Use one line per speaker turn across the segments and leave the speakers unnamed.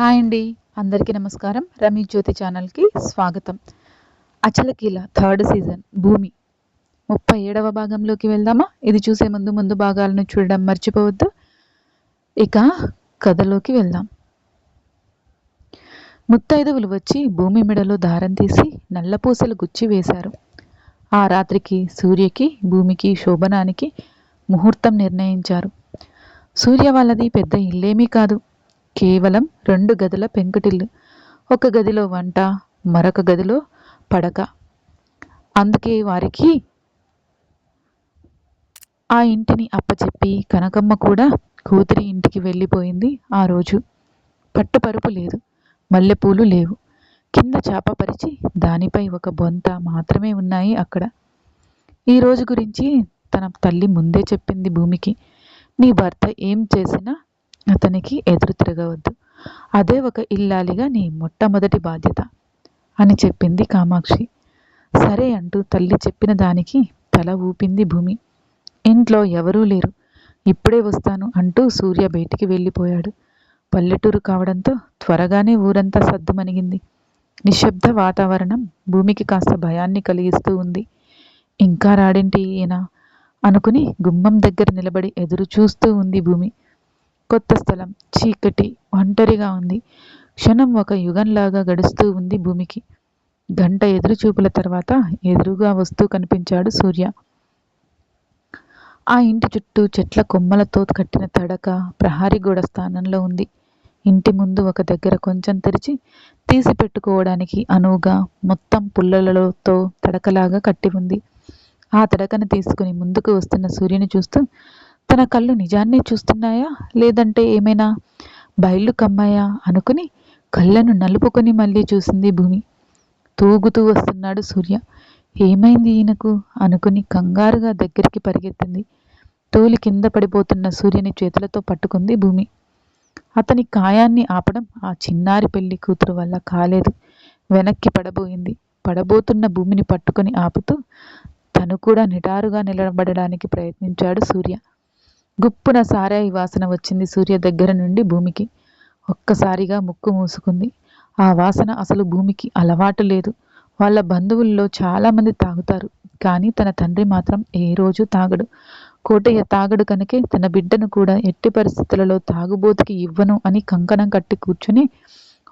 Hi అండి. అందరికీ నమస్కారం. రమీ జ్యోతి ఛానల్కి స్వాగతం. అచలకీల థర్డ్ సీజన్ భూమి. ముప్పై ఏడవ భాగంలోకి వెళ్దామా? ఇది చూసే ముందు ముందు భాగాలను చూడడం మర్చిపోవద్దు. ఇక కథలోకి వెళ్దాం. ముత్తైదువులు వచ్చి భూమి మెడలో దారం తీసి నల్లపూసలు గుచ్చి వేశారు. ఆ రాత్రికి సూర్యకి భూమికి శోభనానికి ముహూర్తం నిర్ణయించారు. సూర్య వాళ్ళది పెద్ద ఇల్లేమీ కాదు. కేవలం రెండు గదుల పెంకుటిల్లు. ఒక గదిలో వంట మరొక గదిలో పడక. అందుకే వారికి ఆ ఇంటిని అప్పచెప్పి కనకమ్మ కూడా కూతురి ఇంటికి వెళ్ళిపోయింది ఆ రోజు. పట్టుపరుపు లేదు మల్లెపూలు లేవు. కింద చాప పరిచి దానిపై ఒక బొంత మాత్రమే ఉన్నాయి అక్కడ. ఈ రోజు గురించి తన తల్లి ముందే చెప్పింది భూమికి. నీ భర్త ఏం చేసినా అతనికి ఎదురు తిరగవద్దు. అదే ఒక ఇల్లాలిగా నీ మొట్టమొదటి బాధ్యత అని చెప్పింది కామాక్షి. సరే అంటూ తల్లి చెప్పిన దానికి తల ఊపింది భూమి. ఇంట్లో ఎవరూ లేరు. ఇప్పుడే వస్తాను అంటూ సూర్య బయటికి వెళ్ళిపోయాడు. పల్లెటూరు కావడంతో త్వరగానే ఊరంతా సద్దుమణిగింది. నిశ్శబ్ద వాతావరణం భూమికి కాస్త భయాన్ని కలిగిస్తూ ఉంది. ఇంకా రాడింటి ఈయన? అనుకుని గుమ్మం దగ్గర నిలబడి ఎదురు చూస్తూ ఉంది భూమి. కొత్త స్థలం చీకటి ఒంటరిగా ఉంది. క్షణం ఒక యుగంలాగా గడుస్తూ ఉంది భూమికి. గంట ఎదురు చూపుల తర్వాత ఎదురుగా వస్తూ కనిపించాడు సూర్య. ఆ ఇంటి చుట్టూ చెట్ల కొమ్మలతో కట్టిన తడక ప్రహారీ గోడ స్థానంలో ఉంది. ఇంటి ముందు ఒక దగ్గర కొంచెం తెరిచి తీసి పెట్టుకోవడానికి అనువుగా మొత్తం పుల్లలతో తడకలాగా కట్టి ఉంది. ఆ తడకను తీసుకుని ముందుకు వస్తున్న సూర్యుని చూస్తూ తన కళ్ళు నిజాన్నే చూస్తున్నాయా? లేదంటే ఏమైనా బయళ్ళు కమ్మాయా అనుకుని కళ్ళను నలుపుకొని మళ్ళీ చూసింది భూమి. తూగుతూ వస్తున్నాడు సూర్య. ఏమైంది ఈయనకు? అనుకుని కంగారుగా దగ్గరికి పరిగెత్తింది. తోలి కింద పడిపోతున్న సూర్యుని చేతులతో పట్టుకుంది భూమి. అతని కాయాన్ని ఆపడం ఆ చిన్నారి పెళ్ళి కూతురు వల్ల కాలేదు. వెనక్కి పడబోయింది. పడబోతున్న భూమిని పట్టుకొని ఆపుతూ తను కూడా నిటారుగా నిలబడడానికి ప్రయత్నించాడు సూర్య. గుప్పున సారాయి వాసన వచ్చింది సూర్య దగ్గర నుండి భూమికి. ఒక్కసారిగా ముక్కు మూసుకుంది. ఆ వాసన అసలు భూమికి అలవాటు లేదు. వాళ్ళ బంధువుల్లో చాలామంది తాగుతారు కానీ తన తండ్రి మాత్రం ఏ రోజు తాగడు. కోటయ్య తాగడు కనుకే తన బిడ్డను కూడా ఎట్టి పరిస్థితులలో తాగుబోతుకి ఇవ్వను అని కంకణం కట్టి కూర్చుని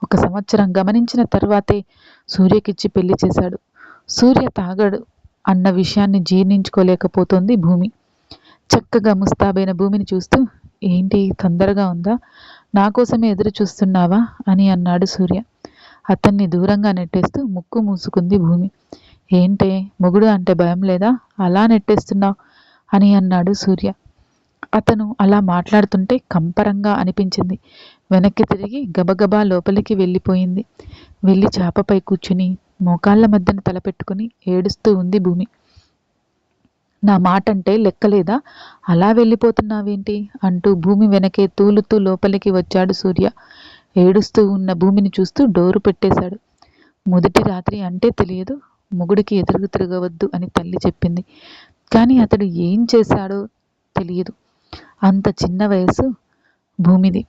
ఒక సంవత్సరం గమనించిన తర్వాతే సూర్యకిచ్చి పెళ్ళి చేశాడు. సూర్య తాగడు అన్న విషయాన్ని జీర్ణించుకోలేకపోతోంది భూమి. చక్కగా ముస్తాబైన భూమిని చూస్తూ ఏంటి తొందరగా ఉందా? నా కోసమే ఎదురు చూస్తున్నావా? అని అన్నాడు సూర్య. అతన్ని దూరంగా నెట్టేస్తూ ముక్కు మూసుకుంది భూమి. ఏంటే మొగుడు అంటే భయం లేదా? అలా నెట్టేస్తున్నావు? అని అన్నాడు సూర్య. అతను అలా మాట్లాడుతుంటే కంపరంగా అనిపించింది. వెనక్కి తిరిగి గబగబా లోపలికి వెళ్ళిపోయింది. వెళ్ళి చాపపై కూర్చుని మోకాళ్ళ మధ్యన తలపెట్టుకుని ఏడుస్తూ ఉంది భూమి. నా మాట అంటే లెక్కలేదా? అలా వెళ్ళిపోతున్నావేంటి? అంటూ భూమి వెనకే తూలుతూ లోపలికి వచ్చాడు సూర్య. ఏడుస్తూ ఉన్న భూమిని చూస్తూ డోరు పెట్టేశాడు. మొదటి రాత్రి అంటే తెలియదు. మొగుడికి ఎదురుగు తిరగవద్దు అని తల్లి చెప్పింది. కానీ అతడు ఏం చేశాడో తెలియదు. అంత చిన్న వయసు భూమిది.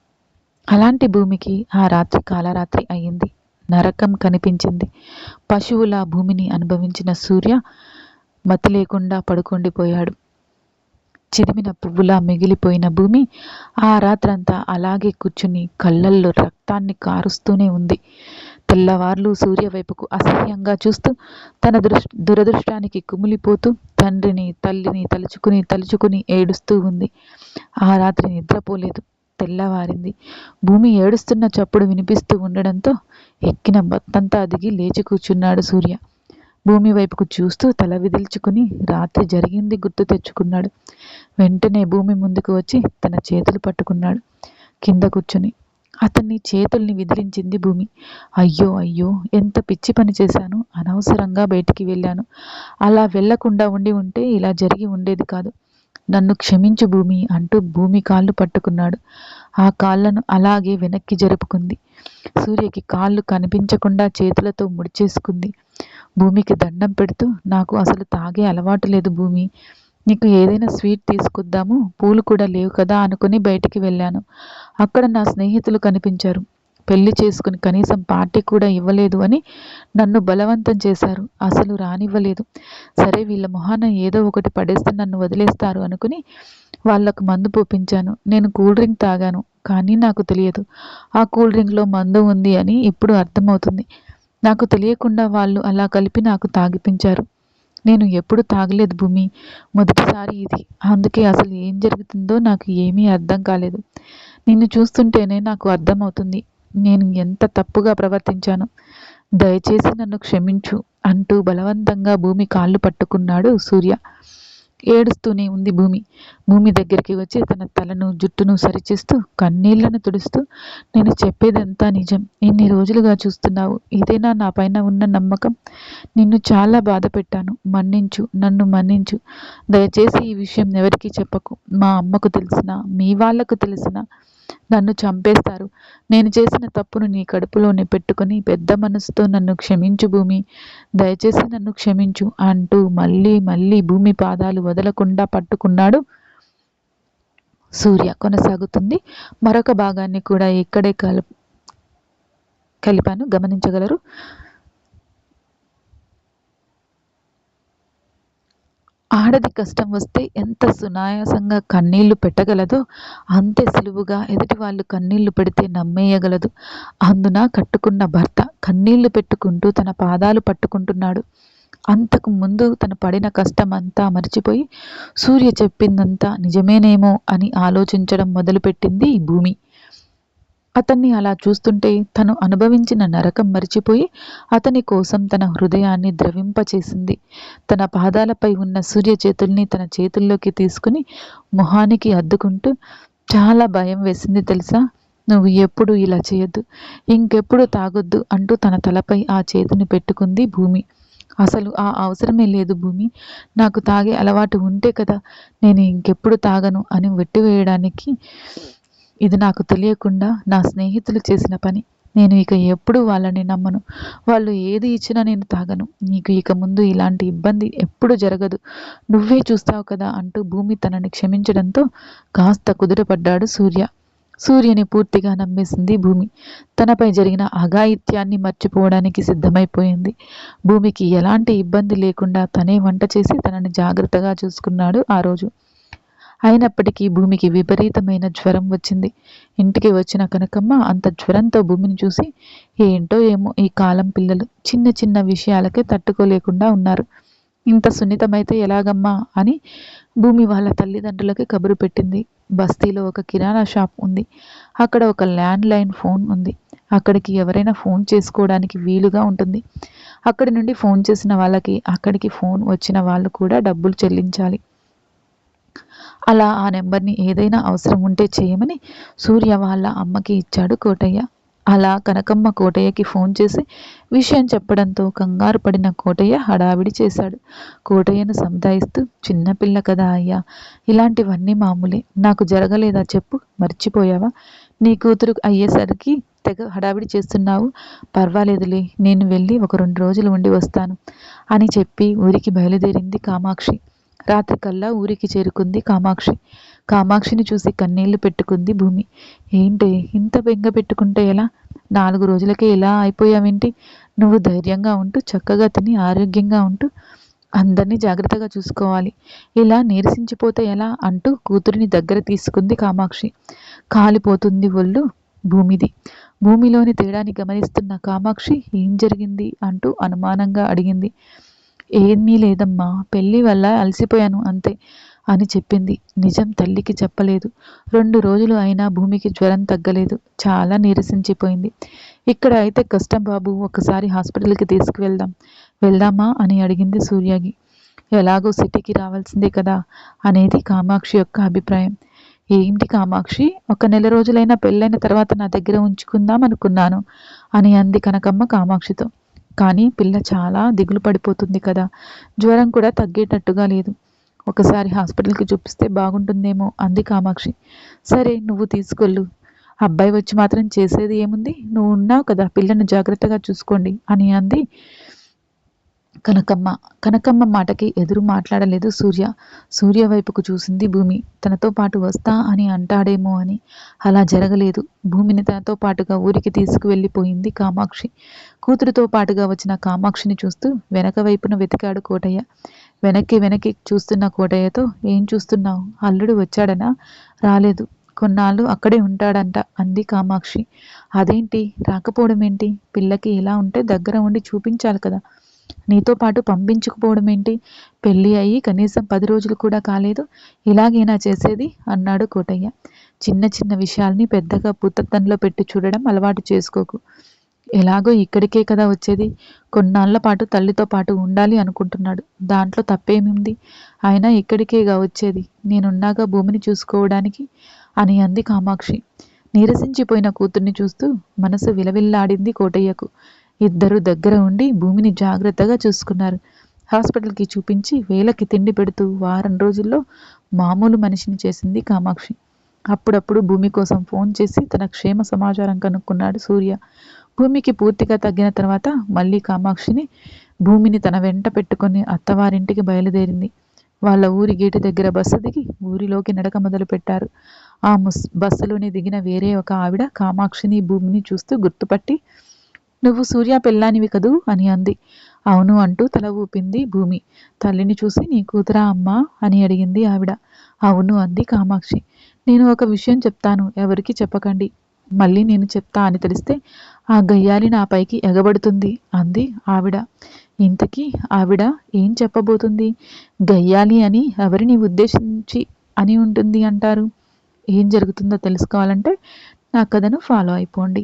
అలాంటి భూమికి ఆ రాత్రి కాలరాత్రి అయింది నరకం కనిపించింది. పశువుల భూమిని అనుభవించిన సూర్య మతి లేకుండా పడుకుండిపోయాడు. చిరిమిన పువ్వులా మిగిలిపోయిన భూమి ఆ రాత్రంతా అలాగే కూర్చుని కళ్ళల్లో రక్తాన్ని కారుస్తూనే ఉంది. తెల్లవార్లు సూర్యవైపుకు అసహ్యంగా చూస్తూ తన దృష్ దురదృష్టానికి కుమిలిపోతూ తండ్రిని తల్లిని తలుచుకుని తలుచుకుని ఏడుస్తూ ఉంది. ఆ రాత్రి నిద్రపోలేదు. తెల్లవారింది. భూమి ఏడుస్తున్న చప్పుడు వినిపిస్తూ ఉండడంతో ఎక్కిన బత్తంతా దిగి లేచి కూర్చున్నాడు సూర్య. భూమి వైపుకు చూస్తూ తల విదిల్చుకుని రాత్రి జరిగింది గుర్తు తెచ్చుకున్నాడు. వెంటనే భూమి ముందుకు వచ్చి తన చేతులు పట్టుకున్నాడు కింద కూర్చుని. అతన్ని చేతుల్ని విదిలించింది భూమి. అయ్యో అయ్యో ఎంత పిచ్చి పని చేశాను. అనవసరంగా బయటికి వెళ్ళాను. అలా వెళ్ళకుండా ఉండి ఉంటే ఇలా జరిగి ఉండేది కాదు. నన్ను క్షమించు భూమి అంటూ భూమి కాళ్ళు పట్టుకున్నాడు. ఆ కాళ్ళను అలాగే వెనక్కి జరుపుకుంది. సూర్యకి కాళ్ళు కనిపించకుండా చేతులతో ముడిచేసుకుంది. భూమికి దండం పెడుతూ నాకు అసలు తాగే అలవాటు లేదు భూమి. నీకు ఏదైనా స్వీట్ తీసుకొద్దాము. పూలు కూడా లేవు కదా అనుకుని బయటికి వెళ్ళాను. అక్కడ నా స్నేహితులు కనిపించారు. పెళ్ళి చేసుకుని కనీసం పార్టీ కూడా ఇవ్వలేదు అని నన్ను బలవంతం చేశారు. అసలు రానివ్వలేదు. సరే వీళ్ళ మొహాన ఏదో ఒకటి పడేస్తే నన్ను వదిలేస్తారు అనుకుని వాళ్ళకు మందు పోపించాను. నేను కూల్ డ్రింక్ తాగాను కానీ నాకు తెలియదు. ఆ కూల్ డ్రింక్లో మందు ఉంది అని ఇప్పుడు అర్థమవుతుంది. నాకు తెలియకుండా వాళ్ళు అలా కలిపి నాకు తాగిపించారు. నేను ఎప్పుడు తాగలేదు భూమి. మొదటిసారి ఇది. అందుకే అసలు ఏం జరుగుతుందో నాకు ఏమీ అర్థం కాలేదు. నిన్ను చూస్తుంటేనే నాకు అర్థమవుతుంది. నేను ఎంత తప్పుగా ప్రవర్తించాను. దయచేసి నన్ను క్షమించు అంటూ బలవంతంగా భూమి కాళ్ళు పట్టుకున్నాడు సూర్య. ఏడుస్తూనే ఉంది భూమి. భూమి దగ్గరికి వచ్చి తన తలను జుట్టును సరిచేస్తూ కన్నీళ్ళను తుడుస్తూ నేను చెప్పేదంతా నిజం. ఇన్ని రోజులుగా చూస్తున్నావు? ఇదేనా నా పైన ఉన్న నమ్మకం? నిన్ను చాలా బాధ పెట్టాను. మన్నించు. నన్ను మన్నించు. దయచేసి ఈ విషయం ఎవరికీ చెప్పకు. మా అమ్మకు తెలిసిన మీ వాళ్ళకు తెలిసిన నన్ను చంపేస్తారు. నేను చేసిన తప్పును నీ కడుపులోనే పెట్టుకుని పెద్ద మనసుతో నన్ను క్షమించు భూమి. దయచేసి నన్ను క్షమించు అంటూ మళ్ళీ మళ్ళీ భూమి పాదాలు వదలకుండా పట్టుకున్నాడు సూర్య. కొనసాగుతుంది. మరొక భాగాన్ని కూడా ఇక్కడే కల కలిపాను. గమనించగలరు. ఆడది కష్టం వస్తే ఎంత సునాయాసంగా కన్నీళ్ళు పెట్టగలదో అంతే సులువుగా ఎదుటి వాళ్ళు కన్నీళ్ళు పెడితే నమ్మేయగలదు. అందున కట్టుకున్న భర్త కన్నీళ్ళు పెట్టుకుంటూ తన పాదాలు పట్టుకుంటున్నాడు. అంతకు ముందు తను పడిన కష్టం అంతా మర్చిపోయి సూర్య చెప్పిందంతా నిజమేనేమో అని ఆలోచించడం మొదలుపెట్టింది ఈ భూమి. అతన్ని అలా చూస్తుంటే తను అనుభవించిన నరకం మరిచిపోయి అతని కోసం తన హృదయాన్ని ద్రవింపచేసింది. తన పాదాలపై ఉన్న సూర్య చేతుల్ని తన చేతుల్లోకి తీసుకుని మొహానికి అద్దుకుంటూ చాలా భయం వేసింది తెలుసా? నువ్వు ఎప్పుడు ఇలా చేయొద్దు. ఇంకెప్పుడు తాగొద్దు అంటూ తన తలపై ఆ చేతిని పెట్టుకుంది భూమి. అసలు ఆ అవసరమే లేదు భూమి. నాకు తాగే అలవాటు ఉంటే కదా నేను ఇంకెప్పుడు తాగను అని వెట్టివేయడానికి ఇది నాకు తెలియకుండా నా స్నేహితులు చేసిన పని. నేను ఇక ఎప్పుడు వాళ్ళని నమ్మను. వాళ్ళు ఏది ఇచ్చినా నేను తాగను. నీకు ఇక ముందు ఇలాంటి ఇబ్బంది ఎప్పుడు జరగదు. నువ్వే చూస్తావు కదా అంటూ భూమి తనని క్షమించడంతో కాస్త కుదురపడ్డాడు సూర్య. సూర్యని పూర్తిగా నమ్మేసింది భూమి. తనపై జరిగిన అఘాయిత్యాన్ని మర్చిపోవడానికి సిద్ధమైపోయింది. భూమికి ఎలాంటి ఇబ్బంది లేకుండా తనే వంట చేసి తనని జాగ్రత్తగా చూసుకున్నాడు ఆ రోజు. అయినప్పటికీ భూమికి విపరీతమైన జ్వరం వచ్చింది. ఇంటికి వచ్చిన కనకమ్మ అంత జ్వరంతో భూమిని చూసి ఏంటో ఏమో ఈ కాలం పిల్లలు చిన్న చిన్న విషయాలకే తట్టుకోలేకుండా ఉన్నారు. ఇంత సున్నితమైతే ఎలాగమ్మా? అని భూమి వాళ్ళ తల్లిదండ్రులకి కబురు పెట్టింది. బస్తీలో ఒక కిరాణా షాప్ ఉంది. అక్కడ ఒక ల్యాండ్ లైన్ ఫోన్ ఉంది. అక్కడికి ఎవరైనా ఫోన్ చేసుకోవడానికి వీలుగా ఉంటుంది. అక్కడి నుండి ఫోన్ చేసిన వాళ్ళకి అక్కడికి ఫోన్ వచ్చిన వాళ్ళు కూడా డబ్బులు చెల్లించాలి. అలా ఆ నెంబర్ని ఏదైనా అవసరం ఉంటే చేయమని సూర్య వాళ్ళ అమ్మకి ఇచ్చాడు కోటయ్య. అలా కనకమ్మ కోటయ్యకి ఫోన్ చేసి విషయం చెప్పడంతో కంగారు పడిన కోటయ్య హడావిడి చేశాడు. కోటయ్యను సముదాయిస్తూ చిన్నపిల్ల కదా అయ్యా ఇలాంటివన్నీ మామూలే. నాకు జరగలేదా చెప్పు. మర్చిపోయావా? నీ కూతురు అయ్యేసరికి తెగ హడావిడి చేస్తున్నావు. పర్వాలేదులే నేను వెళ్ళి ఒక రెండు రోజులు ఉండి వస్తాను అని చెప్పి ఊరికి బయలుదేరింది కామాక్షి. రాత్రికల్లా ఊరికి చేరుకుంది కామాక్షి. కామాక్షిని చూసి కన్నీళ్ళు పెట్టుకుంది భూమి. ఏంటి ఇంత బెంగ పెట్టుకుంటే ఎలా? నాలుగు రోజులకే ఎలా అయిపోయావేంటి? నువ్వు ధైర్యంగా ఉంటూ చక్కగా తిని ఆరోగ్యంగా ఉంటూ అందరినీ జాగ్రత్తగా చూసుకోవాలి. ఇలా నీరసించిపోతే ఎలా? అంటూ కూతురిని దగ్గర తీసుకుంది కామాక్షి. కాలిపోతుంది ఒళ్ళు భూమిది. భూమిలోని తేడాని గమనిస్తున్న కామాక్షి ఏం జరిగింది? అంటూ అనుమానంగా అడిగింది. ఏమీ లేదమ్మా పెళ్ళి వల్ల అలసిపోయాను అంతే అని చెప్పింది. నిజం తల్లికి చెప్పలేదు. రెండు రోజులు అయినా భూమికి జ్వరం తగ్గలేదు. చాలా నీరసించిపోయింది. ఇక్కడ అయితే కష్టం బాబు ఒకసారి హాస్పిటల్కి తీసుకువెళ్దాం. వెళ్దామా అని అడిగింది సూర్యగి. ఎలాగో సిటీకి రావాల్సిందే కదా అనేది కామాక్షి యొక్క అభిప్రాయం. ఏంటి కామాక్షి ఒక నెల రోజులైనా పెళ్ళైన తర్వాత నా దగ్గర ఉంచుకుందాం అనుకున్నాను అని అంది కనకమ్మ కామాక్షితో. కానీ పిల్ల చాలా దిగులు పడిపోతుంది కదా. జ్వరం కూడా తగ్గేటట్టుగా లేదు. ఒకసారి హాస్పిటల్కి చూపిస్తే బాగుంటుందేమో అంది కామాక్షి. సరే నువ్వు తీసుకెళ్ళు. అబ్బాయి వచ్చి మాత్రం చేసేది ఏముంది? నువ్వు ఉన్నావు కదా పిల్లను జాగ్రత్తగా చూసుకోండి అని అంది. కనకమ్మ. కనకమ్మ మాటకి ఎదురు మాట్లాడలేదు సూర్య. సూర్య వైపుకు చూసింది భూమి. తనతో పాటు వస్తా అని అంటాడేమో అని. అలా జరగలేదు. భూమిని తనతో పాటుగా ఊరికి తీసుకువెళ్ళిపోయింది కామాక్షి. కూతురుతో పాటుగా వచ్చిన కామాక్షిని చూస్తూ వెనక వైపున వెతికాడు కోటయ్య. వెనక్కి వెనక్కి చూస్తున్న కోటయ్యతో ఏం చూస్తున్నావు? అల్లుడు వచ్చాడనా? రాలేదు. కొన్నాళ్ళు అక్కడే ఉంటాడంట అంది కామాక్షి. అదేంటి? రాకపోవడం ఏంటి పిల్లకి ఇలా ఉంటే దగ్గర ఉండి చూపించాలి కదా. నీతో పాటు పంపించుకుపోవడం ఏంటి? పెళ్ళి అయ్యి కనీసం పది రోజులు కూడా కాలేదు. ఇలాగైనా చేసేది అన్నాడు కోటయ్య. చిన్న చిన్న విషయాల్ని పెద్దగా పుత్తత్తంలో పెట్టి చూడడం అలవాటు చేసుకోకు. ఎలాగో ఇక్కడికే కదా వచ్చేది. కొన్నాళ్ళ పాటు తల్లితో పాటు ఉండాలి అనుకుంటున్నాడు. దాంట్లో తప్పేమింది? అయినా ఇక్కడికేగా వచ్చేది. నేనున్నాగా భూమిని చూసుకోవడానికి అని అంది కామాక్షి. నీరసించిపోయిన కూతుర్ని చూస్తూ మనసు విలవిల్లాడింది కోటయ్యకు. ఇద్దరు దగ్గర ఉండి భూమిని జాగ్రత్తగా చూసుకున్నారు. హాస్పిటల్కి చూపించి వేలకి తిండి పెడుతూ వారం రోజుల్లో మామూలు మనిషిని చేసింది కామాక్షి. అప్పుడప్పుడు భూమి కోసం ఫోన్ చేసి తన క్షేమ సమాచారం కనుక్కున్నాడు సూర్య. భూమికి పూర్తిగా తగ్గిన తర్వాత మళ్ళీ కామాక్షిని భూమిని తన వెంట పెట్టుకొని అత్తవారింటికి బయలుదేరింది. వాళ్ళ ఊరి గేటు దగ్గర బస్సు దిగి ఊరిలోకి నడక మొదలు పెట్టారు. ఆ ముస్ బస్సులోనే దిగిన వేరే ఒక ఆవిడ కామాక్షిని భూమిని చూస్తూ గుర్తుపట్టి నువ్వు సూర్య పెళ్ళానివి కదూ? అని అంది. అవును అంటూ తల ఊపింది భూమి. తల్లిని చూసి నీ కూతురా అమ్మా? అని అడిగింది ఆవిడ. అవును అంది కామాక్షి. నేను ఒక విషయం చెప్తాను ఎవరికి చెప్పకండి. మళ్ళీ నేను చెప్తా అని తెలిస్తే ఆ గయ్యాలి నా పైకి ఎగబడుతుంది అంది ఆవిడ. ఇంతకీ ఆవిడ ఏం చెప్పబోతుంది? గయ్యాలి అని ఎవరిని ఉద్దేశించి అని ఉంటుంది అంటారు? ఏం జరుగుతుందో తెలుసుకోవాలంటే నా కథను ఫాలో అయిపోండి.